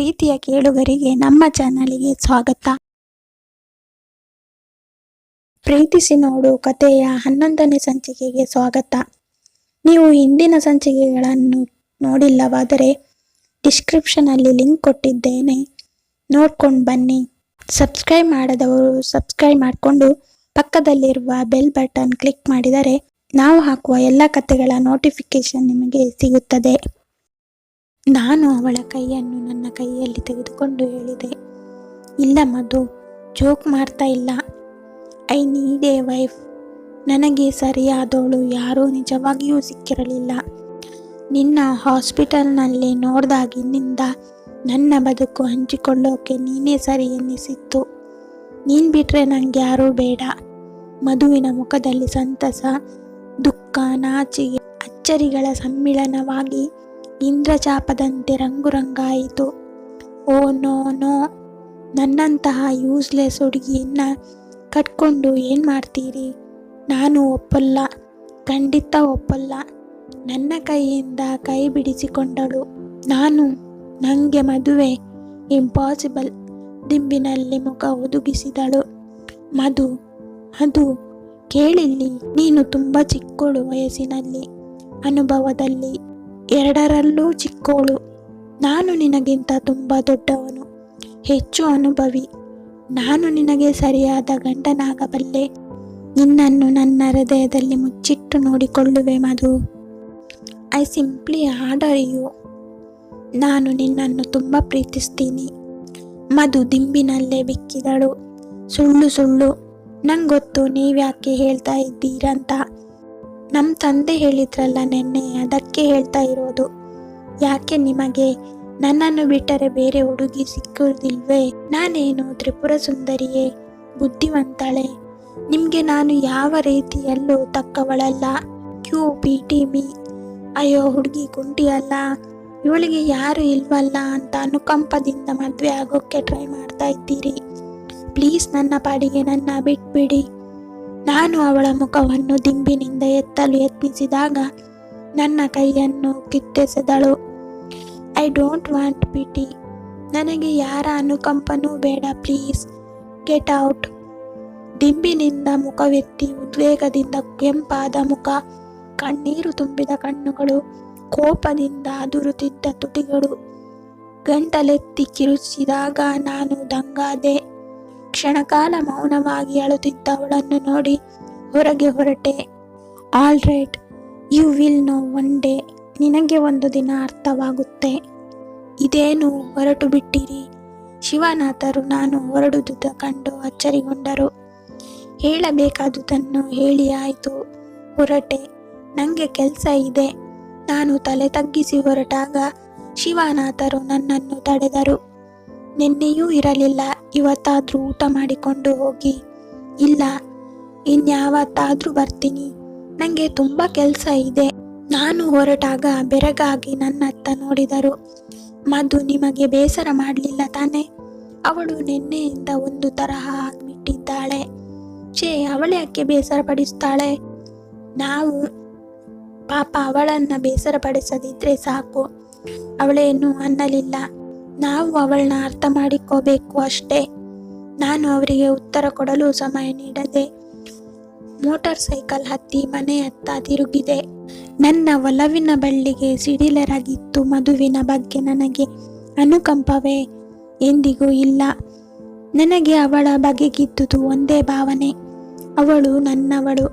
ಪ್ರೀತಿಯ ಕೇಳುಗರಿಗೆ ನಮ್ಮ ಚಾನಲಿಗೆ ಸ್ವಾಗತ. ಪ್ರೀತಿಸಿ ನೋಡು ಕಥೆಯ ಹನ್ನೊಂದನೇ ಸಂಚಿಕೆಗೆ ಸ್ವಾಗತ. ನೀವು ಹಿಂದಿನ ಸಂಚಿಕೆಗಳನ್ನು ನೋಡಿಲ್ಲವಾದರೆ ಡಿಸ್ಕ್ರಿಪ್ಷನಲ್ಲಿ ಲಿಂಕ್ ಕೊಟ್ಟಿದ್ದೇನೆ. ನೋಡ್ಕೊಂಡು ಬನ್ನಿ. ಸಬ್ಸ್ಕ್ರೈಬ್ ಮಾಡದವರು ಸಬ್ಸ್ಕ್ರೈಬ್ ಮಾಡಿಕೊಂಡು ಪಕ್ಕದಲ್ಲಿರುವ ಬೆಲ್ ಬಟನ್ ಕ್ಲಿಕ್ ಮಾಡಿದರೆ ನಾವು ಹಾಕುವ ಎಲ್ಲ ಕಥೆಗಳ ನೋಟಿಫಿಕೇಶನ್ ನಿಮಗೆ ಸಿಗುತ್ತದೆ. ನಾನು ಅವಳ ಕೈಯನ್ನು ನನ್ನ ಕೈಯಲ್ಲಿ ತೆಗೆದುಕೊಂಡು ಹೇಳಿದೆ, ಇಲ್ಲ ಮಧು, ಜೋಕ್ ಮಾಡ್ತಾ ಇಲ್ಲ. I need a wife. ನನಗೆ ಸರಿಯಾದವಳು ಯಾರೂ ನಿಜವಾಗಿಯೂ ಸಿಕ್ಕಿರಲಿಲ್ಲ. ನಿನ್ನ ಹಾಸ್ಪಿಟಲ್ನಲ್ಲಿ ನೋಡಿದಾಗಿನಿಂದ ನನ್ನ ಬದುಕು ಹಂಚಿಕೊಳ್ಳೋಕೆ ನೀನೇ ಸರಿ ಎನ್ನಿಸಿತ್ತು. ನೀನು ಬಿಟ್ಟರೆ ನನಗೆ ಯಾರೂ ಬೇಡ. ಮಧುವಿನ ಮುಖದಲ್ಲಿ ಸಂತಸ, ದುಃಖ ನಾಚಿಗೆ ಅಚ್ಚರಿಗಳ ಸಮ್ಮಿಳನವಾಗಿ ಇಂದ್ರಚಾಪದಂತೆ ರಂಗುರಂಗಾಯಿತು. ಓ ನೋ ನೋ, ನನ್ನಂತಹ ಯೂಸ್ಲೆಸ್ ಹುಡುಗಿಯನ್ನ ಕಟ್ಕೊಂಡು ಏನು ಮಾಡ್ತೀರಿ? ನಾನು ಒಪ್ಪಲ್ಲ, ಖಂಡಿತ ಒಪ್ಪಲ್ಲ. ನನ್ನ ಕೈಯಿಂದ ಕೈ ಬಿಡಿಸಿಕೊಂಡಳು. ನಾನು ನನಗೆ ಮದುವೆ ಇಂಪಾಸಿಬಲ್ ದಿಂಬಿನಲ್ಲಿ ಮುಖ ಒದಗಿಸಿದಳು. ಮಧು ಅದು ಕೇಳಿಲ್ಲಿ, ನೀನು ತುಂಬ ಚಿಕ್ಕಳು ವಯಸ್ಸಿನಲ್ಲಿ, ಅನುಭವದಲ್ಲಿ. ಎರಡರಲ್ಲೂ ಚಿಕ್ಕೋಳು. ನಾನು ನಿನಗಿಂತ ತುಂಬ ದೊಡ್ಡವನು. ಹೆಚ್ಚು ಅನುಭವಿ. ನಾನು ನಿನಗೆ ಸರಿಯಾದ ಗಂಡನಾಗಬಲ್ಲೆ. ನಿನ್ನನ್ನು ನನ್ನ ಹೃದಯದಲ್ಲಿ ಮುಚ್ಚಿಟ್ಟು ನೋಡಿಕೊಳ್ಳುವೆ Madhu. I simply adore you. ನಾನು ನಿನ್ನನ್ನು ತುಂಬ ಪ್ರೀತಿಸ್ತೀನಿ. ಮಧು ದಿಂಬಿನಲ್ಲೇ ಬಿಕ್ಕಿದಳು. ಸುಳ್ಳು ಸುಳ್ಳು. ನಂಗೊತ್ತು ನೀವ್ಯಾಕೆ ಹೇಳ್ತಾ ಇದ್ದೀರಂತ. ನಮ್ಮ ತಂದೆ ಹೇಳಿದ್ರಲ್ಲ ನೆನ್ನೆ, ಅದಕ್ಕೆ ಹೇಳ್ತಾ ಇರೋದು. ಯಾಕೆ ನಿಮಗೆ? ನನ್ನನ್ನು ಬಿಟ್ಟರೆ ಬೇರೆ ಹುಡುಗಿ ಸಿಕ್ಕುವುದಿಲ್ವೇ ನಾನೇನು ತ್ರಿಪುರ ಸುಂದರಿಯೇ, ಬುದ್ಧಿವಂತಳೆ? ನಿಮಗೆ ನಾನು ಯಾವ ರೀತಿಯಲ್ಲೂ ತಕ್ಕವಳಲ್ಲ. ಕ್ಯೂ, ಪಿ, ಟಿ, ಮಿ. ಅಯ್ಯೋ, ಹುಡುಗಿ ಕುಂಟಿ ಅಲ್ಲ. ಇವಳಿಗೆ ಯಾರು ಇಲ್ವಲ್ಲ ಅಂತ ಅನುಕಂಪದಿಂದ ಮದುವೆ ಆಗೋಕ್ಕೆ ಟ್ರೈ ಮಾಡ್ತಾ ಇದ್ದೀರಿ. ಪ್ಲೀಸ್ ನನ್ನ ಪಾಡಿಗೆ ನನ್ನ ಬಿಟ್ಬಿಡಿ. ನಾನು ಅವಳ ಮುಖವನ್ನು ದಿಂಬಿನಿಂದ ಎತ್ತಲು ಯತ್ನಿಸಿದಾಗ ನನ್ನ ಕೈಯನ್ನು ಕಿತ್ತೆಸೆದಳು ಐ ಡೋಂಟ್ ವಾಂಟ್ ಪಿಟಿ ನನಗೆ ಯಾರ ಅನುಕಂಪನೂ ಬೇಡ ಪ್ಲೀಸ್ ಗೆಟ್ ಔಟ್ ದಿಂಬಿನಿಂದ ಮುಖವೆತ್ತಿ ಉದ್ವೇಗದಿಂದ ಕೆಂಪಾದ ಮುಖ, ಕಣ್ಣೀರು ತುಂಬಿದ ಕಣ್ಣುಗಳು, ಕೋಪದಿಂದ ಅದುರುತ್ತಿದ್ದ ತುಟಿಗಳು. ಗಂಟಲೆತ್ತಿ ಕಿರುಚಿದಾಗ ನಾನು ದಂಗಾದೆ. ಕ್ಷಣಕಾಲ ಮೌನವಾಗಿ ಅಳುತ್ತಿದ್ದವಳನ್ನು ನೋಡಿ ಹೊರಗೆ ಹೊರಟೆ. All right you will know one day ನಿನಗೆ ಒಂದು ದಿನ ಅರ್ಥವಾಗುತ್ತೆ. ಇದೇನು ಹೊರಟು ಬಿಟ್ಟಿರಿ? ಶಿವನಾಥರು ನಾನು ಹೊರಡುವುದ ಕಂಡು ಅಚ್ಚರಿಗೊಂಡರು. ಹೇಳಬೇಕಾದುದನ್ನು ಹೇಳಿ ಆಯಿತು. ಹೊರಟೆ. ನನಗೆ ಕೆಲಸ ಇದೆ. ನಾನು ತಲೆ ತಗ್ಗಿಸಿ ಹೊರಟಾಗ ಶಿವನಾಥರು ನನ್ನನ್ನು ತಡೆದರು. ನಿನ್ನೆಯೂ ಇರಲಿಲ್ಲ, ಇವತ್ತಾದರೂ ಊಟ ಮಾಡಿಕೊಂಡು ಹೋಗಿ. ಇಲ್ಲ, ಇನ್ಯಾವತ್ತಾದರೂ ಬರ್ತೀನಿ. ನನಗೆ ತುಂಬ ಕೆಲಸ ಇದೆ. ನಾನು ಹೊರಟಾಗ ಬೆರಗಾಗಿ ನನ್ನತ್ತ ನೋಡಿದರು, ಮಧು ನಿಮಗೆ ಬೇಸರ ಮಾಡಲಿಲ್ಲ ತಾನೆ? ಅವಳು ನಿನ್ನೆಯಿಂದ ಒಂದು ತರಹ ಆಗಿಬಿಟ್ಟಿದ್ದಾಳೆ. ಛೇ ಅವಳ್ಯಾಕೆ ಬೇಸರ ಪಡಿಸ್ತಾಳೆ ನಾವು, ಪಾಪ ಅವಳನ್ನು ಬೇಸರ ಪಡಿಸದಿದ್ರೆ ಸಾಕು. ಅವಳೇನು ಅನ್ನಲಿಲ್ಲ. ನಾವು ಅವಳನ್ನ ಅರ್ಥ ಮಾಡಿಕೋಬೇಕು ಅಷ್ಟೇ. ನಾನು ಅವರಿಗೆ ಉತ್ತರ ಕೊಡಲು ಸಮಯ ನೀಡದೆ ಮೋಟಾರ್ ಸೈಕಲ್ ಹತ್ತಿ ಮನೆಯತ್ತ ತಿರುಗಿದೆ. ನನ್ನ ಒಲವಿನ ಬಳ್ಳಿಗೆ ಸಿಡಿಲರಾಗಿತ್ತು ಮದುವಿನ ಬಗ್ಗೆ ನನಗೆ ಅನುಕಂಪವೇ ಎಂದಿಗೂ ಇಲ್ಲ. ನನಗೆ ಅವಳ ಬಗೆಗಿದ್ದುದು ಒಂದೇ ಭಾವನೆ. ಅವಳು ನನ್ನವಳು.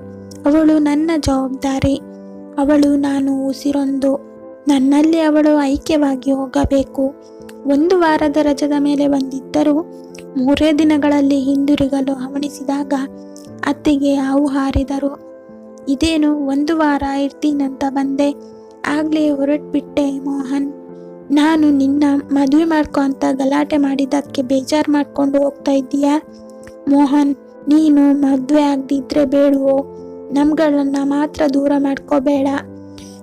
ಅವಳು ನನ್ನ ಜವಾಬ್ದಾರಿ. ಅವಳು ನಾನು ಉಸಿರೊಂದು. ನನ್ನಲ್ಲಿ ಅವಳು ಐಕ್ಯವಾಗಿ ಹೋಗಬೇಕು. ಒಂದು ವಾರದ ರಜದ ಮೇಲೆ ಬಂದಿದ್ದರೂ ಮೂರೇ ದಿನಗಳಲ್ಲಿ ಹಿಂದಿರುಗಲು ಹವಣಿಸಿದಾಗ ಅತ್ತಿಗೆ ಹಾವು ಹಾರಿದರು. ಇದೇನು ಒಂದು ವಾರ ಇರ್ತೀನಂತ ಬಂದೆ. ಆಗಲೇ ಹೊರಟ್ಬಿಟ್ಟೆ ಮೋಹನ್. ನಾನು ನಿನ್ನ ಮದುವೆ ಮಾಡ್ಕೊ ಅಂತ ಗಲಾಟೆ ಮಾಡಿದ್ದಕ್ಕೆ ಬೇಜಾರು ಮಾಡ್ಕೊಂಡು ಹೋಗ್ತಾ ಇದ್ದೀಯಾ? ಮೋಹನ್, ನೀನು ಮದುವೆ ಆಗದಿದ್ರೆ ಬೇಡವೋ? ನಮ್ಗಳನ್ನ ಮಾತ್ರ ದೂರ ಮಾಡ್ಕೋಬೇಡ.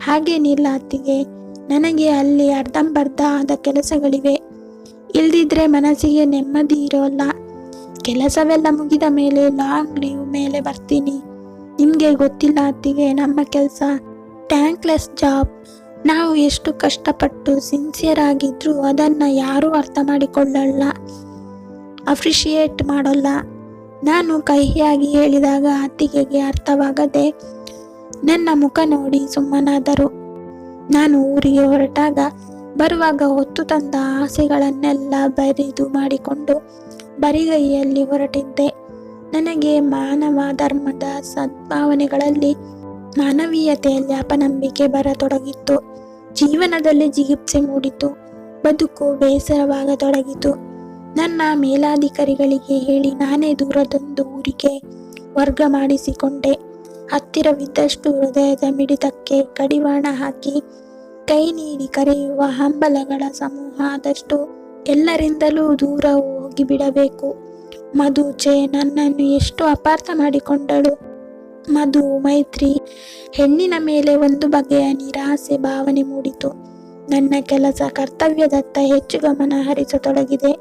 ಹಾಗೇನಿಲ್ಲ ಅತ್ತಿಗೆ. ನನಗೆ ಅಲ್ಲಿ ಅರ್ಧಂಬರ್ಧ ಆದ ಕೆಲಸಗಳಿವೆ. ಇಲ್ದಿದ್ರೆ ಮನಸ್ಸಿಗೆ ನೆಮ್ಮದಿ ಇರೋಲ್ಲ. ಕೆಲಸವೆಲ್ಲ ಮುಗಿದ ಮೇಲೆ ಲಾಂಗ್ ಲೀವ್ ಮೇಲೆ ಬರ್ತೀನಿ. ನಿಮಗೆ ಗೊತ್ತಿಲ್ಲ ಅತ್ತಿಗೆ, ನಮ್ಮ ಕೆಲಸ ಟ್ಯಾಂಕ್ಲೆಸ್ ಜಾಬ್. ನಾವು ಎಷ್ಟು ಕಷ್ಟಪಟ್ಟು ಸಿನ್ಸಿಯರ್ ಆಗಿದ್ರೂ ಅದನ್ನು ಯಾರೂ ಅರ್ಥ ಮಾಡಿಕೊಳ್ಳಲ್ಲ. ಅಪ್ರಿಷಿಯೇಟ್ ಮಾಡೋಲ್ಲ. ನಾನು ಕಹಿಯಾಗಿ ಹೇಳಿದಾಗ ಅತ್ತಿಗೆಗೆ ಅರ್ಥವಾಗದೆ ನನ್ನ ಮುಖ ನೋಡಿ ಸುಮ್ಮನಾದರು. ನಾನು ಊರಿಗೆ ಹೊರಟಾಗ ಬರುವಾಗ ಹೊತ್ತು ತಂದ ಆಸೆಗಳನ್ನೆಲ್ಲ ಬರಿದು ಮಾಡಿಕೊಂಡು ಬರಿಗೈಯಲ್ಲಿ ಹೊರಟಿದ್ದೆ. ನನಗೆ ಮಾನವ ಧರ್ಮದ ಸದ್ಭಾವನೆಗಳಲ್ಲಿ ಮಾನವೀಯತೆಯಲ್ಲಿ ಅಪನಂಬಿಕೆ ಬರತೊಡಗಿತ್ತು. ಜೀವನದಲ್ಲಿ ಜಿಗಿಪ್ಸೆ ಮೂಡಿತು, ಬದುಕು ಬೇಸರವಾಗತೊಡಗಿತು. ನನ್ನ ಮೇಲಾಧಿಕಾರಿಗಳಿಗೆ ಹೇಳಿ ನಾನೇ ದೂರದೊಂದು ಊರಿಗೆ ವರ್ಗ ಮಾಡಿಸಿಕೊಂಡೆ. ಹತ್ತಿರವಿದ್ದಷ್ಟು ಹೃದಯದ ಮಿಡಿತಕ್ಕೆ ಕಡಿವಾಣ ಹಾಕಿ ಕೈ ನೀಡಿ ಕರೆಯುವ ಹಂಬಲಗಳ ಸಮೂಹ ಆದಷ್ಟು ಎಲ್ಲರಿಂದಲೂ ದೂರ ಹೋಗಿಬಿಡಬೇಕು. ಮಧುಚೆ ನನ್ನನ್ನು ಎಷ್ಟು ಅಪಾರ್ಥ ಮಾಡಿಕೊಂಡಳು. ಮಧು ಮೈತ್ರಿ, ಹೆಣ್ಣಿನ ಮೇಲೆ ಒಂದು ಬಗೆಯ ನಿರಾಸೆ ಭಾವನೆ ಮೂಡಿತು. ನನ್ನ ಕೆಲಸ ಕರ್ತವ್ಯದತ್ತ ಹೆಚ್ಚು ಗಮನ ಹರಿಸತೊಡಗಿದೆ.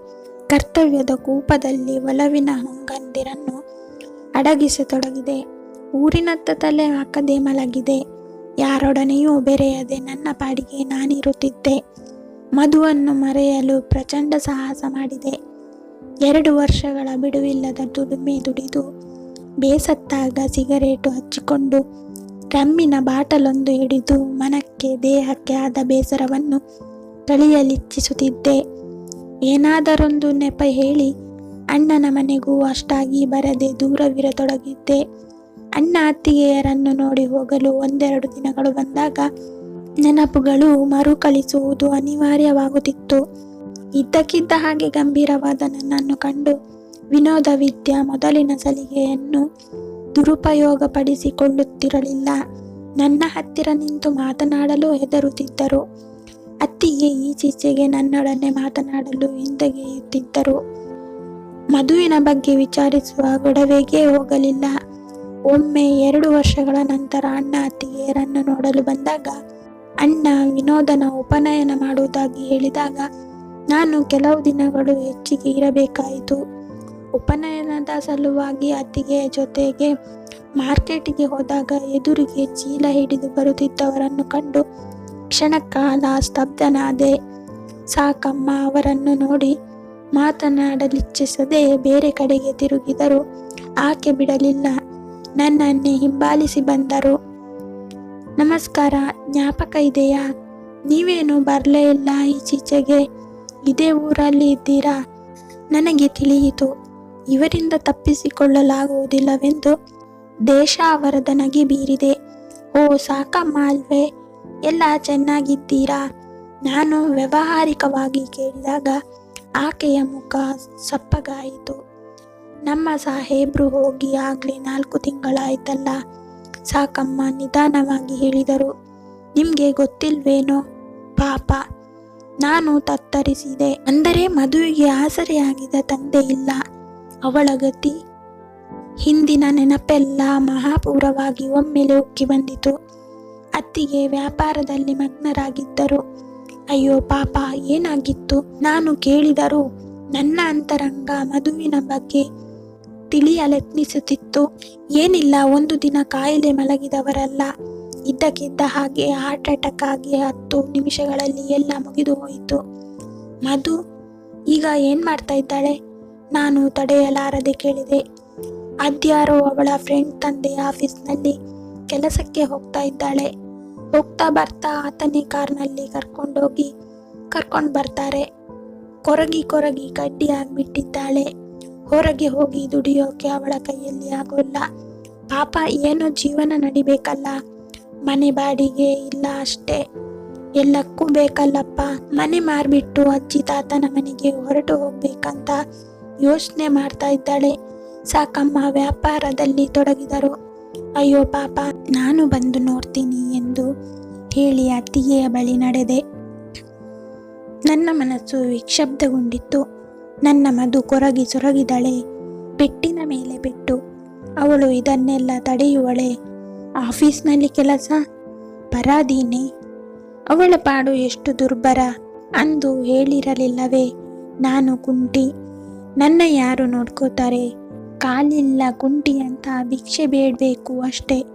ಕರ್ತವ್ಯದ ಕೂಪದಲ್ಲಿ ಒಲವಿನ ಹೊಂಗಂದಿರನ್ನು ಅಡಗಿಸತೊಡಗಿದೆ. ಊರಿನತ್ತ ತಲೆ ಹಾಕದೆ ಮಲಗಿದೆ. ಯಾರೊಡನೆಯೂ ಬೆರೆಯದೆ ನನ್ನ ಪಾಡಿಗೆ ನಾನಿರುತ್ತಿದ್ದೆ. ಮಧುವನ್ನು ಮರೆಯಲು ಪ್ರಚಂಡ ಸಾಹಸ ಮಾಡಿದೆ. ಎರಡು ವರ್ಷಗಳ ಬಿಡುವಿಲ್ಲದ ದುಡಿಮೆ ದುಡಿದು ಬೇಸತ್ತಾಗ ಸಿಗರೇಟು ಹಚ್ಚಿಕೊಂಡು ರಮ್ಮಿನ ಬಾಟಲೊಂದು ಹಿಡಿದು ಮನಕ್ಕೆ ದೇಹಕ್ಕೆ ಆದ ಬೇಸರವನ್ನು ಕಳೆಯಲಿಚ್ಛಿಸುತ್ತಿದ್ದೆ ಏನಾದರೊಂದು ನೆಪ ಹೇಳಿ ಅಣ್ಣನ ಮನೆಗೂ ಅಷ್ಟಾಗಿ ಬರದೆ ದೂರವಿರತೊಡಗಿದ್ದೆ. ಅಣ್ಣ ಅತ್ತಿಗೆಯರನ್ನು ನೋಡಿ ಹೋಗಲು ಒಂದೆರಡು ದಿನಗಳು ಬಂದಾಗ ನೆನಪುಗಳು ಮರುಕಳಿಸುವುದು ಅನಿವಾರ್ಯವಾಗುತ್ತಿತ್ತು. ಇದ್ದಕ್ಕಿದ್ದ ಹಾಗೆ ಗಂಭೀರವಾದ ನನ್ನನ್ನು ಕಂಡು ವಿನೋದ ವಿದ್ಯಾ ಮೊದಲಿನ ಸಲಿಗೆಯನ್ನು ದುರುಪಯೋಗಪಡಿಸಿಕೊಳ್ಳುತ್ತಿರಲಿಲ್ಲ. ನನ್ನ ಹತ್ತಿರ ನಿಂತು ಮಾತನಾಡಲು ಹೆದರುತ್ತಿದ್ದರು. ಅತ್ತಿಗೆ ಈಚೀಚೆಗೆ ನನ್ನೊಡನೆ ಮಾತನಾಡಲು ಹಿಂದೆಗೆಯುತ್ತಿದ್ದರು. ಮದುವಿನ ಬಗ್ಗೆ ವಿಚಾರಿಸುವ ಗೊಡವೆಗೆ ಹೋಗಲಿಲ್ಲ. ಒಮ್ಮೆ ಎರಡು ವರ್ಷಗಳ ನಂತರ ಅಣ್ಣ ಅತ್ತಿಗೆಯರನ್ನು ನೋಡಲು ಬಂದಾಗ, ಅಣ್ಣ ವಿನೋದನ ಉಪನಯನ ಮಾಡುವುದಾಗಿ ಹೇಳಿದಾಗ, ನಾನು ಕೆಲವು ದಿನಗಳು ಹೆಚ್ಚಿಗೆ ಇರಬೇಕಾಯಿತು. ಉಪನಯನದ ಸಲುವಾಗಿ ಅತ್ತಿಗೆಯ ಜೊತೆಗೆ ಮಾರ್ಕೆಟಿಗೆ ಹೋದಾಗ ಎದುರಿಗೆ ಚೀಲ ಹಿಡಿದು ಬರುತ್ತಿದ್ದವರನ್ನು ಕಂಡು ಕ್ಷಣಕಾಲ ಸ್ತಬ್ಧನಾದೆ. ಸಾಕಮ್ಮ ಅವರನ್ನು ನೋಡಿ ಮಾತನಾಡಲಿಚ್ಛಿಸದೆ ಬೇರೆ ಕಡೆಗೆ ತಿರುಗಿದರು ಆಕೆ ಬಿಡಲಿಲ್ಲ. ನನ್ನನ್ನೇ ಹಿಂಬಾಲಿಸಿ ಬಂದರು. ನಮಸ್ಕಾರ, ಜ್ಞಾಪಕ ಇದೆಯಾ? ನೀವೇನು ಬರಲೇ ಇಲ್ಲ ಈಚೀಚೆಗೆ ಇದೇ ಊರಲ್ಲಿ ಇದ್ದೀರಾ? ನನಗೆ ತಿಳಿಯಿತು. ಇವರಿಂದ ತಪ್ಪಿಸಿಕೊಳ್ಳಲಾಗುವುದಿಲ್ಲವೆಂದು ದೇಶ ಅವರದ ನಗೆ ಬೀರಿದೆ. ಓ, ಸಾಕಮ್ಮ ಅಲ್ವೇ? ಎಲ್ಲ ಚೆನ್ನಾಗಿದ್ದೀರಾ? ನಾನು ವ್ಯಾವಹಾರಿಕವಾಗಿ ಕೇಳಿದಾಗ ಆಕೆಯ ಮುಖ ಸಪ್ಪಗಾಯಿತು. ನಮ್ಮ ಸಾಹೇಬ್ರು ಹೋಗಿ ಆಗ್ಲಿ ನಾಲ್ಕು ತಿಂಗಳಾಯ್ತಲ್ಲ. ಸಾಕಮ್ಮ, ನಿಧಾನವಾಗಿ ಹೇಳಿದರು. ನಿಮ್ಗೆ ಗೊತ್ತಿಲ್ವೇನೋ? ಪಾಪ. ನಾನು ತತ್ತರಿಸಿದೆ. ಅಂದರೆ ಮದುವೆಗೆ ಆಸರೆಯಾಗಿದ್ದ ತಂದೆ ಇಲ್ಲ. ಅವಳ ಗತಿ? ಹಿಂದಿನ ನೆನಪೆಲ್ಲ ಮಹಾಪೂರವಾಗಿ ಒಮ್ಮೆಲೆ ಉಕ್ಕಿ ಬಂದಿತು. ಅತ್ತಿಗೆ ವ್ಯಾಪಾರದಲ್ಲಿ ಮಗ್ನರಾಗಿದ್ದರು. ಅಯ್ಯೋ ಪಾಪ, ಏನಾಗಿತ್ತು? ನಾನು ಕೇಳಿದರು ನನ್ನ ಅಂತರಂಗ ಮದುವಿನ ಬಗ್ಗೆ ತಿಳಿಯಲೆತ್ನಿಸುತ್ತಿತ್ತು ಏನಿಲ್ಲ, ಒಂದು ದಿನ ಕಾಯಿಲೆ ಮಲಗಿದವರಲ್ಲ. ಇದ್ದಕ್ಕಿದ್ದ ಹಾಗೆ ಹಾರ್ಟ್ ಅಟ್ಯಾಕ್ ಆಗಿ ಹತ್ತು ನಿಮಿಷಗಳಲ್ಲಿ ಎಲ್ಲ ಮುಗಿದು ಹೋಯಿತು. ಮಧು ಈಗ ಏನ್ ಮಾಡ್ತಾ ಇದ್ದಾಳೆ? ನಾನು ತಡೆಯಲಾರದೆ ಕೇಳಿದೆ. ಅದ್ಯಾರೋ ಅವಳ ಫ್ರೆಂಡ್ ತಂದೆ ಆಫೀಸ್ನಲ್ಲಿ ಕೆಲಸಕ್ಕೆ ಹೋಗ್ತಾ ಇದ್ದಾಳೆ. ಹೋಗ್ತಾ ಬರ್ತಾ ಆತನೇ ಕಾರ್ನಲ್ಲಿ ಕರ್ಕೊಂಡೋಗಿ, ಕರ್ಕೊಂಡು ಬರ್ತಾರೆ. ಕೊರಗಿ ಕೊರಗಿ ಗಡ್ಡಿ ಆಗ್ಬಿಟ್ಟಿದ್ದಾಳೆ. ಹೊರಗೆ ಹೋಗಿ ದುಡಿಯೋಕೆ ಅವಳ ಕೈಯಲ್ಲಿ ಆಗೋಲ್ಲ. ಪಾಪ ಏನೋ ಜೀವನ ನಡಿಬೇಕಲ್ಲ? ಮನೆ ಬಾಡಿಗೆ ಇಲ್ಲ ಅಷ್ಟೇ. ಎಲ್ಲಕ್ಕೂ ಬೇಕಲ್ಲಪ್ಪ. ಮನೆ ಮಾರ್ಬಿಟ್ಟು ಅಜ್ಜಿ ತಾತನ ಮನೆಗೆ ಹೊರಟು ಹೋಗ್ಬೇಕಂತ ಯೋಚನೆ ಮಾಡ್ತಾ ಇದ್ದಾಳೆ. ಸಾಕಮ್ಮ ವ್ಯಾಪಾರದಲ್ಲಿ ತೊಡಗಿದರು. ಅಯ್ಯೋ ಪಾಪ, ನಾನು ಬಂದು ನೋಡ್ತೀನಿ ಎಂದು ಹೇಳಿ ಅತ್ತಿಗೆಯ ಬಳಿ ನಡೆದೆ. ನನ್ನ ಮನಸ್ಸು ವಿಕ್ಷಬ್ಧಗೊಂಡಿತ್ತು. ನನ್ನ ಮಧು ಕೊರಗಿ ಸೊರಗಿದಳೆ. ಪೆಟ್ಟಿನ ಮೇಲೆ ಬಿಟ್ಟು, ಅವಳು ಇದನ್ನೆಲ್ಲ ತಡೆಯುವಳೆ. ಆಫೀಸ್ನಲ್ಲಿ ಕೆಲಸ? ಪರಾಧೀನೆ. ಅವಳ ಪಾಡು ಎಷ್ಟು ದುರ್ಬರ ಅಂದು ಹೇಳಿರಲಿಲ್ಲವೇ. ನಾನು ಕುಂಟಿ. ನನ್ನ ಯಾರು ನೋಡ್ಕೋತಾರೆ? ಕಾಲಿಲ್ಲ ಕುಂಟಿ ಅಂತ ಭಿಕ್ಷೆ ಬೇಡಬೇಕು ಅಷ್ಟೇ.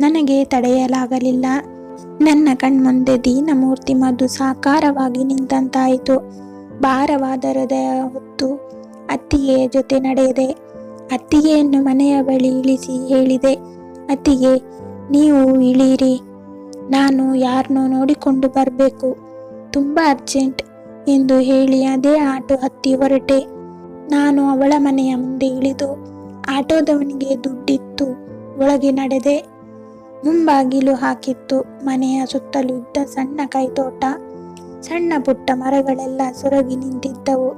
ನನಗೆ ತಡೆಯಲಾಗಲಿಲ್ಲ. ನನ್ನ ಕಣ್ಮುಂದೆ ದೀನಮೂರ್ತಿ ಮಧು ಸಾಕಾರವಾಗಿ ನಿಂತಂತಾಯಿತು. ಭಾರವಾದ ಹೃದಯ ಹೊತ್ತು ಅತ್ತಿಗೆಯ ಜೊತೆ ನಡೆಯದೆ, ಅತ್ತಿಗೆಯನ್ನು ಮನೆಯ ಬಳಿ ಇಳಿಸಿ ಹೇಳಿದೆ, ಅತ್ತಿಗೆ, ನೀವು ಇಳೀರಿ ನಾನು ಯಾರನ್ನೋ ನೋಡಿಕೊಂಡು ಬರಬೇಕು. ತುಂಬ ಅರ್ಜೆಂಟ್ ಎಂದು ಹೇಳಿ ಅದೇ ಆಟೋ ಹತ್ತಿ ಹೊರಟೆ. ನಾನು ಅವಳ ಮನೆಯ ಮುಂದೆ ಇಳಿದು ಆಟೋದವನಿಗೆ ದುಡ್ಡಿತ್ತು, ಒಳಗೆ ನಡೆದೆ. ಮುಂಬಾಗಿಲು ಹಾಕಿತ್ತು, ಮನೆಯ ಸುತ್ತಲೂ ಇದ್ದ ಸಣ್ಣ ಕೈತೋಟ. ಸಣ್ಣ ಪುಟ್ಟ ಮರಗಳೆಲ್ಲ ಸೊರಗಿ ನಿಂತಿದ್ದವು.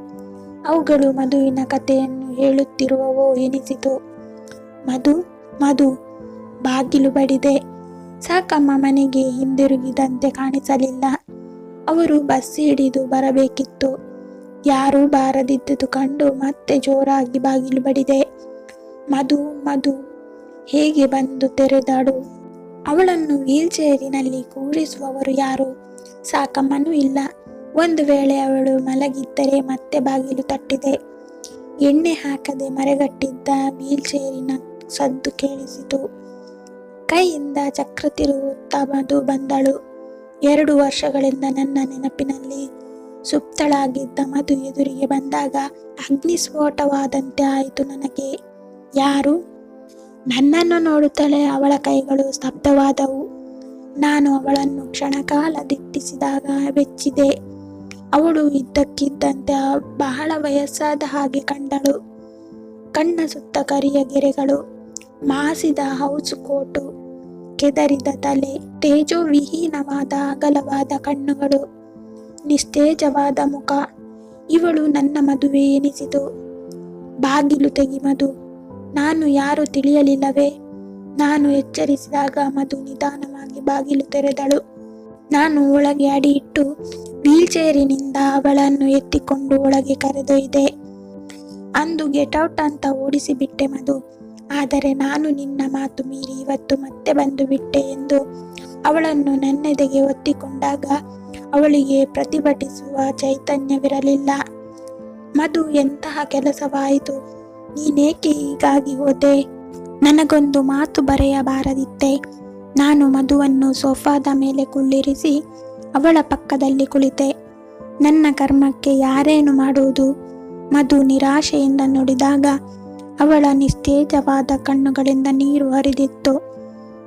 ಅವುಗಳು ಮಧುವಿನ ಕಥೆಯನ್ನು ಹೇಳುತ್ತಿರುವವೋ ಎನಿಸಿತು. ಮಧು ಮಧು, ಬಾಗಿಲು ಬಡಿದೆ. ಸಾಕಮ್ಮ ಮನೆಗೆ ಹಿಂದಿರುಗಿದಂತೆ ಕಾಣಿಸಲಿಲ್ಲ. ಅವರು ಬಸ್ ಹಿಡಿದು ಬರಬೇಕಿತ್ತು. ಯಾರೂ ಬಾರದಿದ್ದುದು ಕಂಡು ಮತ್ತೆ ಜೋರಾಗಿ ಬಾಗಿಲು ಬಡಿದೆ. ಮಧು ಮಧು, ಹೇಗೆ ಬಂದು ತೆರೆದಾಡು? ಅವಳನ್ನು ವೀಲ್ ಚೇರಿನಲ್ಲಿ ಕೂರಿಸುವವರು ಯಾರು? ಸಾಕಮ್ಮನೂ ಇಲ್ಲ. ಒಂದು ವೇಳೆ ಅವಳು ಮಲಗಿದ್ದರೆ ಮತ್ತೆ ಬಾಗಿಲು ತಟ್ಟಿದೆ. ಎಣ್ಣೆ ಹಾಕದೆ ಮರೆಗಟ್ಟಿದ್ದ ವೀಲ್ ಚೇರಿನ ಸದ್ದು ಕೇಳಿಸಿತು. ಕೈಯಿಂದ ಚಕ್ರ ತಿರುಗುತ್ತಾ ಮಧು ಬಂದಳು. ಎರಡು ವರ್ಷಗಳಿಂದ ನನ್ನ ನೆನಪಿನಲ್ಲಿ ಸುಪ್ತಳಾಗಿದ್ದ ಮಧು ಎದುರಿಗೆ ಬಂದಾಗ ಅಗ್ನಿಸ್ಫೋಟವಾದಂತೆ ಆಯಿತು ನನಗೆ. ಯಾರು? ನನ್ನನ್ನು ನೋಡುತ್ತಲೇ ಅವಳ ಕೈಗಳು ಸ್ತಬ್ಧವಾದವು. ನಾನು ಅವಳನ್ನು ಕ್ಷಣಕಾಲ ದಿಟ್ಟಿಸಿದಾಗ ಬೆಚ್ಚಿದೆ. ಅವಳು ಇದ್ದಕ್ಕಿದ್ದಂತೆ ಬಹಳ ವಯಸ್ಸಾದ ಹಾಗೆ ಕಂಡಳು. ಕಣ್ಣ ಸುತ್ತ ಕರಿಯ ಗೆರೆಗಳು, ಮಾಸಿದ ಹೌಸ್ ಕೋಟು, ಕೆದರಿದ ತಲೆ, ತೇಜೋವಿಹೀನವಾದ ಅಗಲವಾದ ಕಣ್ಣುಗಳು, ನಿಸ್ತೇಜವಾದ ಮುಖ, ಇವಳು ನನ್ನ ಮದುವೆ ಎನಿಸಿತು. ಬಾಗಿಲು ತೆಗಿ ಮಧು, ನಾನು ಯಾರು ತಿಳಿಯಲಿಲ್ಲವೇ? ನಾನು ಎಚ್ಚರಿಸಿದಾಗ ಮಧು ನಿಧಾನವಾಗಿ ಬಾಗಿಲು ತೆರೆದಳು. ನಾನು ಒಳಗೆ ಅಡಿ ಇಟ್ಟು ವೀಲ್ಚೇರಿನಿಂದ ಅವಳನ್ನು ಎತ್ತಿಕೊಂಡು ಒಳಗೆ ಕರೆದೊಯ್ದೆ. ಅಂದು ಗೆಟೌಟ್ ಅಂತ ಓಡಿಸಿಬಿಟ್ಟೆ ಮಧು. ಆದರೆ ನಾನು ನಿನ್ನ ಮಾತು ಮೀರಿ ಇವತ್ತು ಮತ್ತೆ ಬಂದು ಬಿಟ್ಟೆ ಎಂದು ಅವಳನ್ನು ನನ್ನೆದೆಗೆ ಒತ್ತಿಕೊಂಡಾಗ ಅವಳಿಗೆ ಪ್ರತಿಭಟಿಸುವ ಚೈತನ್ಯವಿರಲಿಲ್ಲ. ಮಧು ಎಂತಹ ಕೆಲಸವಾಯಿತು? ನೀನೇಕೆ ಹೀಗಾಗಿ ಹೋದೆ? ನನಗೊಂದು ಮಾತು ಬರೆಯಬಾರದಿತ್ತೆ. ನಾನು ಮಧುವನ್ನು ಸೋಫಾದ ಮೇಲೆ ಕುಳ್ಳಿರಿಸಿ ಅವಳ ಪಕ್ಕದಲ್ಲಿ ಕುಳಿತೆ. ನನ್ನ ಕರ್ಮಕ್ಕೆ ಯಾರೇನು ಮಾಡುವುದು? ಮಧು ನಿರಾಶೆಯಿಂದ ನುಡಿದಾಗ ಅವಳ ನಿಸ್ತೇಜವಾದ ಕಣ್ಣುಗಳಿಂದ ನೀರು ಹರಿದಿತ್ತು.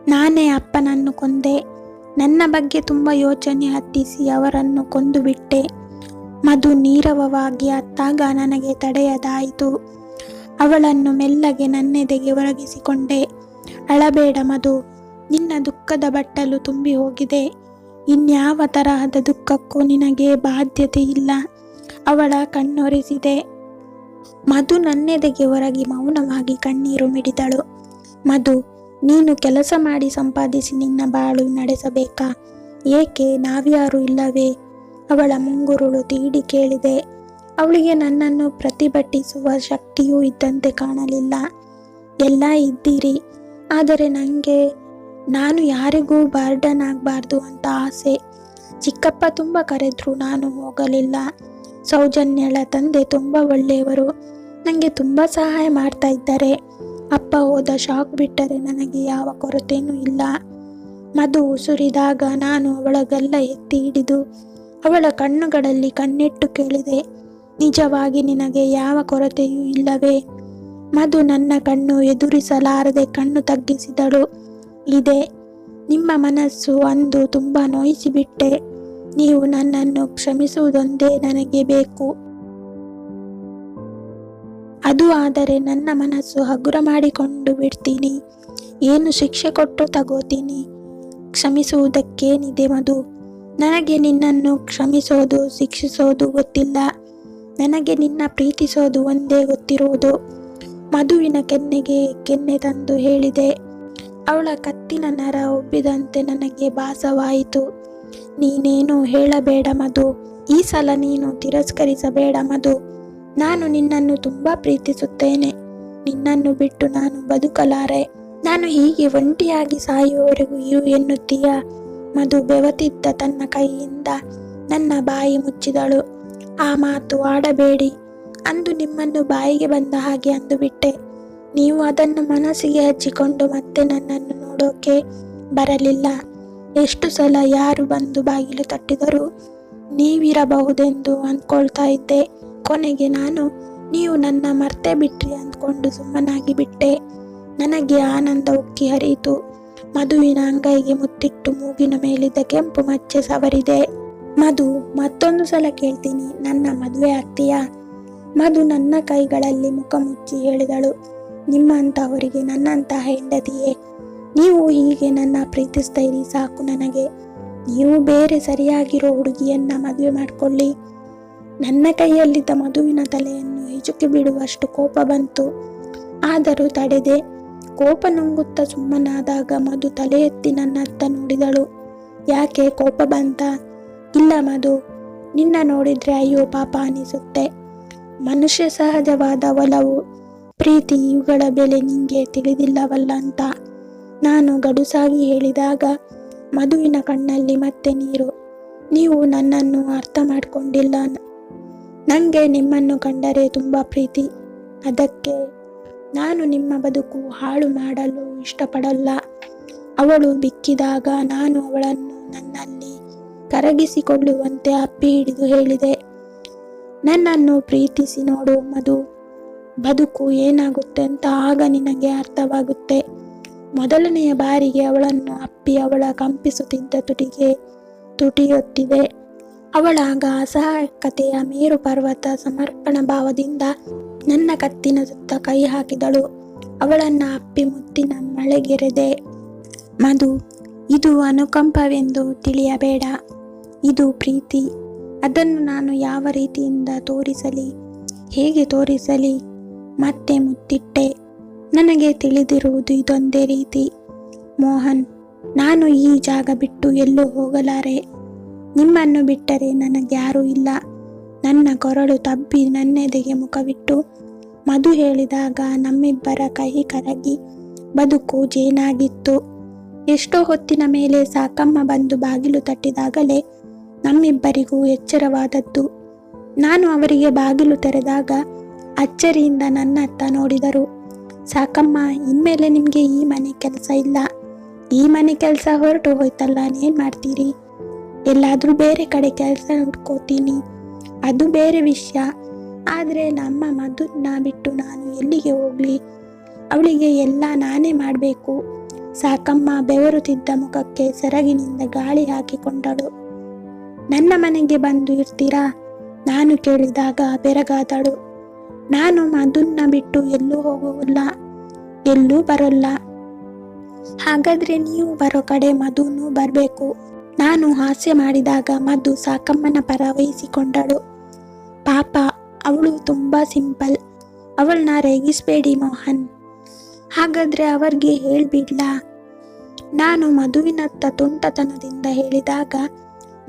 ನಾನೇ ಅಪ್ಪನನ್ನು ಕೊಂದೆ. ನನ್ನ ಬಗ್ಗೆ ತುಂಬ ಯೋಚನೆ ಹತ್ತಿಸಿ ಅವರನ್ನು ಕೊಂದು ಬಿಟ್ಟೆ ಮಧು ನೀರವವಾಗಿ ಅತ್ತಾಗ ನನಗೆ ತಡೆಯದಾಯಿತು. ಅವಳನ್ನು ಮೆಲ್ಲಗೆ ನನ್ನೆದೆಗೆ ಒರಗಿಸಿಕೊಂಡೆ. ಅಳಬೇಡ ಮಧು, ನಿನ್ನ ದುಃಖದ ಬಟ್ಟಲು ತುಂಬಿ ಹೋಗಿದೆ. ಇನ್ಯಾವ ತರಹದ ದುಃಖಕ್ಕೂ ನಿನಗೆ ಬಾಧ್ಯತೆ ಇಲ್ಲ. ಅವಳ ಕಣ್ಣೊರೆಸಿದೆ. ಮಧು ನನ್ನೆದೆಗೆ ಹೊರಗಿ ಮೌನವಾಗಿ ಕಣ್ಣೀರು ಮಿಡಿದಳು. ಮಧು, ನೀನು ಕೆಲಸ ಮಾಡಿ ಸಂಪಾದಿಸಿ ನಿನ್ನ ಬಾಳು ನಡೆಸಬೇಕಾ? ಏಕೆ, ನಾವ್ಯಾರು ಇಲ್ಲವೇ? ಅವಳ ಮುಂಗುರುಳು ತೀಡಿ ಕೇಳಿದೆ. ಅವಳಿಗೆ ನನ್ನನ್ನು ಪ್ರತಿಭಟಿಸುವ ಶಕ್ತಿಯೂ ಇದ್ದಂತೆ ಕಾಣಲಿಲ್ಲ. ಎಲ್ಲ ಇದ್ದೀರಿ. ಆದರೆ ನನಗೆ ನಾನು ಯಾರಿಗೂ ಬಾರ್ಡನ್ ಆಗಬಾರ್ದು ಅಂತ ಆಸೆ. ಚಿಕ್ಕಪ್ಪ ತುಂಬ ಕರೆದ್ರು ನಾನು ಹೋಗಲಿಲ್ಲ. ಸೌಜನ್ಯಳ ತಂದೆ ತುಂಬ ಒಳ್ಳೆಯವರು. ನನಗೆ ತುಂಬ ಸಹಾಯ ಮಾಡ್ತಾ ಇದ್ದಾರೆ. ಅಪ್ಪ ಹೋದ ಶಾಕ್ ಬಿಟ್ಟರೆ ನನಗೆ ಯಾವ ಕೊರತೆಯೂ ಇಲ್ಲ. ಮಧು ಉಸುರಿದಾಗ ನಾನು ಅವಳ ಗಲ್ಲ ಎತ್ತಿ ಹಿಡಿದು ಅವಳ ಕಣ್ಣುಗಳಲ್ಲಿ ಕಣ್ಣಿಟ್ಟು ಕೇಳಿದೆ. ನಿಜವಾಗಿ ನಿನಗೆ ಯಾವ ಕೊರತೆಯೂ ಇಲ್ಲವೇ? ಮಧು ನನ್ನ ಕಣ್ಣು ಎದುರಿಸಲಾರದೆ ಕಣ್ಣು ತಗ್ಗಿಸಿದಳು. ಇದೆ, ನಿಮ್ಮ ಮನಸ್ಸು ಅಂದು ತುಂಬ ನೋಯಿಸಿಬಿಟ್ಟೆ. ನೀವು ನನ್ನನ್ನು ಕ್ಷಮಿಸುವುದೊಂದೇ ನನಗೆ ಬೇಕು. ಅದು ಆದರೆ ನನ್ನ ಮನಸ್ಸು ಹಗುರ ಮಾಡಿಕೊಂಡು ಬಿಡ್ತೀನಿ. ಏನು ಶಿಕ್ಷೆ ಕೊಟ್ಟು ತಗೋತೀನಿ. ಕ್ಷಮಿಸುವುದಕ್ಕೇನಿದೆ ಮಧು? ನನಗೆ ನಿನ್ನನ್ನು ಕ್ಷಮಿಸೋದು, ಶಿಕ್ಷಿಸೋದು ಗೊತ್ತಿಲ್ಲ. ನನಗೆ ನಿನ್ನ ಪ್ರೀತಿಸೋದು ಒಂದೇ ಗೊತ್ತಿರುವುದು. ಮಧುವಿನ ಕೆನ್ನೆಗೆ ಕೆನ್ನೆ ತಂದು ಹೇಳಿದೆ, ಅವಳ ಕತ್ತಿನ ನರ ಒಬ್ಬಿದಂತೆ ನನಗೆ ಭಾಸವಾಯಿತು. ನೀನೇನು ಹೇಳಬೇಡ ಮಧು. ಈ ಸಲ ನೀನು ತಿರಸ್ಕರಿಸಬೇಡ ಮಧು. ನಾನು ನಿನ್ನನ್ನು ತುಂಬ ಪ್ರೀತಿಸುತ್ತೇನೆ. ನಿನ್ನನ್ನು ಬಿಟ್ಟು ನಾನು ಬದುಕಲಾರೆ. ನಾನು ಹೀಗೆ ಒಂಟಿಯಾಗಿ ಸಾಯುವವರೆಗೂ ಇರು ಎನ್ನುತ್ತೀಯ? ಮಧು ಬೆವತಿದ್ದ ತನ್ನ ಕೈಯಿಂದ ನನ್ನ ಬಾಯಿ ಮುಚ್ಚಿದಳು. ಆ ಮಾತು ಆಡಬೇಡಿ. ಅಂದು ನಿಮ್ಮನ್ನು ಬಾಯಿಗೆ ಬಂದ ಹಾಗೆ ಅಂದುಬಿಟ್ಟೆ. ನೀವು ಅದನ್ನು ಮನಸ್ಸಿಗೆ ಹಚ್ಚಿಕೊಂಡು ಮತ್ತೆ ನನ್ನನ್ನು ನೋಡೋಕೆ ಬರಲಿಲ್ಲ. ಎಷ್ಟು ಸಲ ಯಾರು ಬಂದು ಬಾಗಿಲು ತಟ್ಟಿದರೂ ನೀವಿರಬಹುದೆಂದು ಅಂದ್ಕೊಳ್ತಾ ಇದ್ದೆ. ಕೊನೆಗೆ ನಾನು, ನೀವು ನನ್ನ ಮರ್ತೆ ಬಿಟ್ರಿ ಅಂದ್ಕೊಂಡು ಸುಮ್ಮನಾಗಿ ಬಿಟ್ಟೆ. ನನಗೆ ಆನಂದ ಉಕ್ಕಿ ಹರಿಯಿತು. ಮದುವಿನ ಅಂಗೈಗೆ ಮುತ್ತಿಟ್ಟು ಮೂಗಿನ ಮೇಲಿದ್ದ ಕೆಂಪು ಮಚ್ಚೆ ಸವರಿದೆ. ಮಧು, ಮತ್ತೊಂದು ಸಲ ಕೇಳ್ತೀನಿ, ನನ್ನ ಮದುವೆ ಆಗ್ತೀಯಾ? ಮಧು ನನ್ನ ಕೈಗಳಲ್ಲಿ ಮುಖ ಮುಚ್ಚಿ ಹೇಳಿದಳು. ನಿಮ್ಮಂತಹವರಿಗೆ ನನ್ನಂತಹ ಹೆಂಡತಿಯೇ? ನೀವು ಹೀಗೆ ನನ್ನ ಪ್ರೀತಿಸ್ತಾ ಇರಿ ಸಾಕು ನನಗೆ. ನೀವು ಬೇರೆ ಸರಿಯಾಗಿರೋ ಹುಡುಗಿಯನ್ನ ಮದುವೆ ಮಾಡಿಕೊಳ್ಳಿ. ನನ್ನ ಕೈಯಲ್ಲಿದ್ದ ಮಧುವಿನ ತಲೆಯನ್ನು ಹಿಚುಕಿ ಬಿಡುವಷ್ಟು ಕೋಪ ಬಂತು. ಆದರೂ ತಡೆದೆ. ಕೋಪ ನುಂಗುತ್ತಾ ಸುಮ್ಮನಾದಾಗ ಮಧು ತಲೆ ಎತ್ತಿ ನನ್ನತ್ತ ನೋಡಿದಳು. ಯಾಕೆ ಕೋಪ ಬಂತ? ಇಲ್ಲ ಮಧು, ನಿನ್ನ ನೋಡಿದ್ರೆ ಅಯ್ಯೋ ಪಾಪ ಅನಿಸುತ್ತೆ. ಮನುಷ್ಯ ಸಹಜವಾದ ಒಲವು, ಪ್ರೀತಿ ಇವುಗಳ ಬೆಲೆ ನಿಂಗೆ ತಿಳಿದಿಲ್ಲವಲ್ಲ ಅಂತ. ನಾನು ಗಡುಸಾಗಿ ಹೇಳಿದಾಗ ಮಧುವಿನ ಕಣ್ಣಲ್ಲಿ ಮತ್ತೆ ನೀರು. ನೀವು ನನ್ನನ್ನು ಅರ್ಥ ಮಾಡಿಕೊಂಡಿಲ್ಲ. ನನಗೆ ನಿಮ್ಮನ್ನು ಕಂಡರೆ ತುಂಬ ಪ್ರೀತಿ. ಅದಕ್ಕೆ ನಾನು ನಿಮ್ಮ ಬದುಕು ಹಾಳು ಮಾಡಲು ಇಷ್ಟಪಡಲ್ಲ. ಅವಳು ಬಿಕ್ಕಿದಾಗ ನಾನು ಅವಳನ್ನು ನನ್ನಲ್ಲಿ ಕರಗಿಸಿಕೊಳ್ಳುವಂತೆ ಅಪ್ಪಿ ಹಿಡಿದು ಹೇಳಿದೆ. ನನ್ನನ್ನು ಪ್ರೀತಿಸಿ ನೋಡು ಮಧು. ಬದುಕು ಏನಾಗುತ್ತೆ ಅಂತ ಆಗ ನಿನಗೆ ಅರ್ಥವಾಗುತ್ತೆ. ಮೊದಲನೆಯ ಬಾರಿಗೆ ಅವಳನ್ನು ಅಪ್ಪಿ ಅವಳ ಕಂಪಿಸುತ್ತಿದ್ದ ತುಟಿಗೆ ತುಟಿಯೊತ್ತಿದೆ. ಅವಳಾಗ ಅಸಹಾಯಕತೆಯ ಮೇರು ಪರ್ವತ ಸಮರ್ಪಣ ಭಾವದಿಂದ ನನ್ನ ಕತ್ತಿನ ಸುತ್ತ ಕೈ ಹಾಕಿದಳು. ಅವಳನ್ನ ಅಪ್ಪಿ ಮುತ್ತಿನ ಮಳೆಗೆರೆದೆ. ಮಧು, ಇದು ಅನುಕಂಪವೆಂದು ತಿಳಿಯಬೇಡ. ಇದು ಪ್ರೀತಿ. ಅದನ್ನು ನಾನು ಯಾವ ರೀತಿಯಿಂದ ತೋರಿಸಲಿ? ಹೇಗೆ ತೋರಿಸಲಿ? ಮತ್ತೆ ಮುತ್ತಿಟ್ಟೆ. ನನಗೆ ತಿಳಿದಿರುವುದು ಇದೊಂದೇ ರೀತಿ. ಮೋಹನ್, ನಾನು ಈ ಜಾಗ ಬಿಟ್ಟು ಎಲ್ಲೂ ಹೋಗಲಾರೆ. ನಿಮ್ಮನ್ನು ಬಿಟ್ಟರೆ ನನಗ್ಯಾರೂ ಇಲ್ಲ. ನನ್ನ ಕೊರಳು ತಬ್ಬಿ ನನ್ನೆದೆಗೆ ಮುಖವಿಟ್ಟು ಮಧು ಹೇಳಿದಾಗ ನಮ್ಮಿಬ್ಬರ ಕೈ ಕರಗಿ ಬದುಕು ಜೇನಾಗಿತ್ತು. ಎಷ್ಟೋ ಹೊತ್ತಿನ ಮೇಲೆ ಸಾಕಮ್ಮ ಬಂದು ಬಾಗಿಲು ತಟ್ಟಿದಾಗಲೇ ನಮ್ಮಿಬ್ಬರಿಗೂ ಎಚ್ಚರವಾದದ್ದು. ನಾನು ಅವರಿಗೆ ಬಾಗಿಲು ತೆರೆದಾಗ ಅಚ್ಚರಿಯಿಂದ ನನ್ನತ್ತ ನೋಡಿದರು. ಸಾಕಮ್ಮ, ಇನ್ಮೇಲೆ ನಿಮಗೆ ಈ ಮನೆ ಕೆಲಸ ಇಲ್ಲ. ಈ ಮನೆ ಕೆಲಸ ಹೊರಟು ಹೋಯ್ತಲ್ಲ, ಏನು ಮಾಡ್ತೀರಿ? ಎಲ್ಲಾದರೂ ಬೇರೆ ಕಡೆ ಕೆಲಸ ಹುಡ್ಕೋತೀನಿ ಅದು ಬೇರೆ ವಿಷಯ. ಆದರೆ ನಮ್ಮ ಮಧುನ ಬಿಟ್ಟು ನಾನು ಎಲ್ಲಿಗೆ ಹೋಗಲಿ? ಅವಳಿಗೆ ಎಲ್ಲ ನಾನೇ ಮಾಡಬೇಕು. ಸಾಕಮ್ಮ ಬೆವರುತ್ತಿದ್ದ ಮುಖಕ್ಕೆ ಸೆರಗಿನಿಂದ ಗಾಳಿ ಹಾಕಿಕೊಂಡಳು. ನನ್ನ ಮನೆಗೆ ಬಂದು ಇರ್ತೀರಾ ನಾನು ಕೇಳಿದಾಗ ಬೆರಗಾದಳು. ನಾನು ಮಧುನ್ನ ಬಿಟ್ಟು ಎಲ್ಲೂ ಹೋಗುವಲ್ಲ ಎಲ್ಲೂ ಬರೋಲ್ಲ. ಹಾಗಾದ್ರೆ ನೀವು ಬರೋ ಕಡೆ ಮಧುನು ಬರಬೇಕು. ನಾನು ಹಾಸ್ಯ ಮಾಡಿದಾಗ ಮಧು ಸಾಕಮ್ಮನ ಪರ ವಹಿಸಿಕೊಂಡಳು. ಪಾಪ, ಅವಳು ತುಂಬ ಸಿಂಪಲ್. ಅವಳನ್ನ ರೇಗಿಸ್ಬೇಡಿ ಮೋಹನ್. ಹಾಗಾದ್ರೆ ಅವ್ರಿಗೆ ಹೇಳ್ಬಿಡ್ಲಾ? ನಾನು ಮಧುವಿನತ್ತ ತುಂಟತನದಿಂದ ಹೇಳಿದಾಗ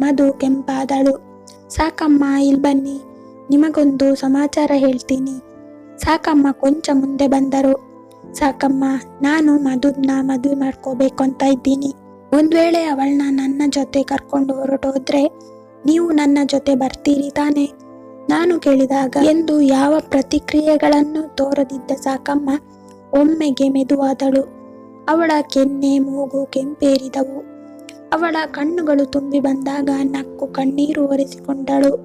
ಮಧು ಕೆಂಪಾದಳು. ಸಾಕಮ್ಮ ಇಲ್ಲಿ ಬನ್ನಿ. ನಿಮಗೊಂದು ಸಮಾಚಾರ ಹೇಳ್ತೀನಿ. ಸಾಕಮ್ಮ ಕೊಂಚ ಮುಂದೆ ಬಂದರು. ಸಾಕಮ್ಮ, ನಾನು ಮಧುನ ಮದುವೆ ಮಾಡ್ಕೋಬೇಕು ಅಂತ ಇದ್ದೀನಿ. ಒಂದ್ ವೇಳೆ ಅವಳನ್ನ ನನ್ನ ಜೊತೆ ಕರ್ಕೊಂಡು ಹೊರಟೋದ್ರೆ ನೀವು ನನ್ನ ಜೊತೆ ಬರ್ತೀರಿ ತಾನೆ? ನಾನು ಕೇಳಿದಾಗ, ಎಂದು ಯಾವ ಪ್ರತಿಕ್ರಿಯೆಗಳನ್ನು ತೋರದಿದ್ದ ಸಾಕಮ್ಮ ಒಮ್ಮೆಗೆ ಮೆದುವಾದಳು. ಅವಳ ಕೆನ್ನೆ, ಮೂಗು ಕೆಂಪೇರಿದವು. ಅವಳ ಕಣ್ಣುಗಳು ತುಂಬಿ ಬಂದಾಗ ನಕ್ಕು ಕಣ್ಣೀರು ಒರೆಸಿಕೊಂಡಳು.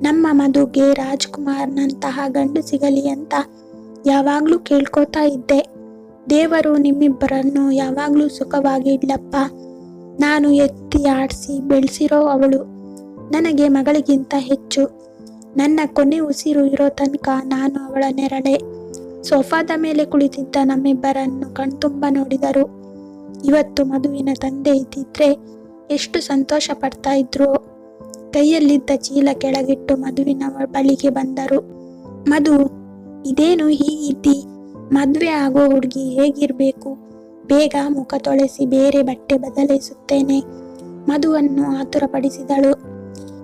ನಮ್ಮ ಮಧುಗೆ ರಾಜ್ಕುಮಾರ್ನಂತಹ ಗಂಡು ಸಿಗಲಿ ಅಂತ ಯಾವಾಗ್ಲೂ ಕೇಳ್ಕೊತಾ ಇದ್ದೆ. ದೇವರು ನಿಮ್ಮಿಬ್ಬರನ್ನು ಯಾವಾಗ್ಲೂ ಸುಖವಾಗಿ ಇಡ್ಲಪ್ಪ ನಾನು ಎತ್ತಿ ಆಡಿಸಿ ಬೆಳೆಸಿರೋ ಅವಳು. ನನಗೆ ಮಗಳಿಗಿಂತ ಹೆಚ್ಚು. ನನ್ನ ಕೊನೆ ಉಸಿರು ಇರೋ ತನಕ ನಾನು ಅವಳ ನೆರಳೆ. ಸೋಫಾದ ಮೇಲೆ ಕುಳಿತಿದ್ದ ನಮ್ಮಿಬ್ಬರನ್ನು ಕಣ್ತುಂಬ ನೋಡಿದರು. ಇವತ್ತು ಮಧುವಿನ ತಂದೆ ಇದ್ದಿದ್ರೆ ಎಷ್ಟು ಸಂತೋಷ ಪಡ್ತಾ ಇದ್ರು. ಕೈಯಲ್ಲಿದ್ದ ಚೀಲ ಕೆಳಗಿಟ್ಟು ಮಧುವಿನ ಬಳಿಗೆ ಬಂದರು. ಮಧು, ಇದೇನು ಹೀಗಿದ್ದಿ ಮದುವೆ ಆಗೋ ಹುಡುಗಿ ಹೇಗಿರಬೇಕು? ಬೇಗ ಮುಖ ತೊಳೆಸಿ ಬೇರೆ ಬಟ್ಟೆ ಬದಲಿಸುತ್ತೇನೆ. ಮಧುವನ್ನು ಆತುರಪಡಿಸಿದಳು.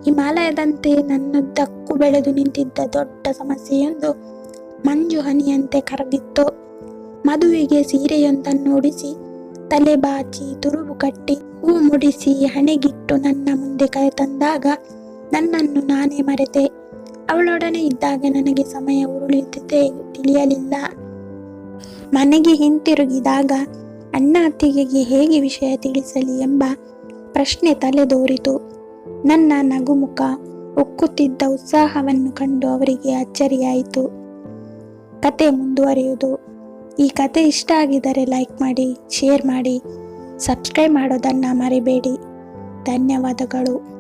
ಹಿಮಾಲಯದಂತೆ ನನ್ನುದ್ದಕ್ಕೂ ಬೆಳೆದು ನಿಂತಿದ್ದ ದೊಡ್ಡ ಸಮಸ್ಯೆಯೊಂದು ಮಂಜು ಹನಿಯಂತೆ ಕರಗಿತ್ತು. ಮದುವೆಗೆ ಸೀರೆಯೊಂದನ್ನು ಉಡಿಸಿ ತಲೆ ಬಾಚಿ ತುರುಬು ಕಟ್ಟಿ ಹೂ ಮುಡಿಸಿ ಹಣೆಗಿಟ್ಟು ನನ್ನ ಮುಂದೆ ಕರೆತಂದಾಗ ನನ್ನನ್ನು ನಾನೇ ಮರೆತೆ. ಅವಳೊಡನೆ ಇದ್ದಾಗ ನನಗೆ ಸಮಯ ಉರುಳಿದ್ದೇ ತಿಳಿಯಲಿಲ್ಲ. ಮನೆಗೆ ಹಿಂತಿರುಗಿದಾಗ ಅಣ್ಣ ಅತ್ತಿಗೆಗೆ ಹೇಗೆ ವಿಷಯ ತಿಳಿಸಲಿ ಎಂಬ ಪ್ರಶ್ನೆ ತಲೆದೋರಿತು. ನನ್ನ ನಗುಮುಖ ಉಕ್ಕುತ್ತಿದ್ದ ಉತ್ಸಾಹವನ್ನು ಕಂಡು ಅವರಿಗೆ ಅಚ್ಚರಿಯಾಯಿತು. ಕತೆ ಮುಂದುವರಿಯುವುದು. ಈ ಕತೆ ಇಷ್ಟ ಆಗಿದ್ದರೆ ಲೈಕ್ ಮಾಡಿ ಶೇರ್ ಮಾಡಿ ಸಬ್ಸ್ಕ್ರೈಬ್ ಮಾಡೋದನ್ನು ಮರಿಬೇಡಿ. ಧನ್ಯವಾದಗಳು.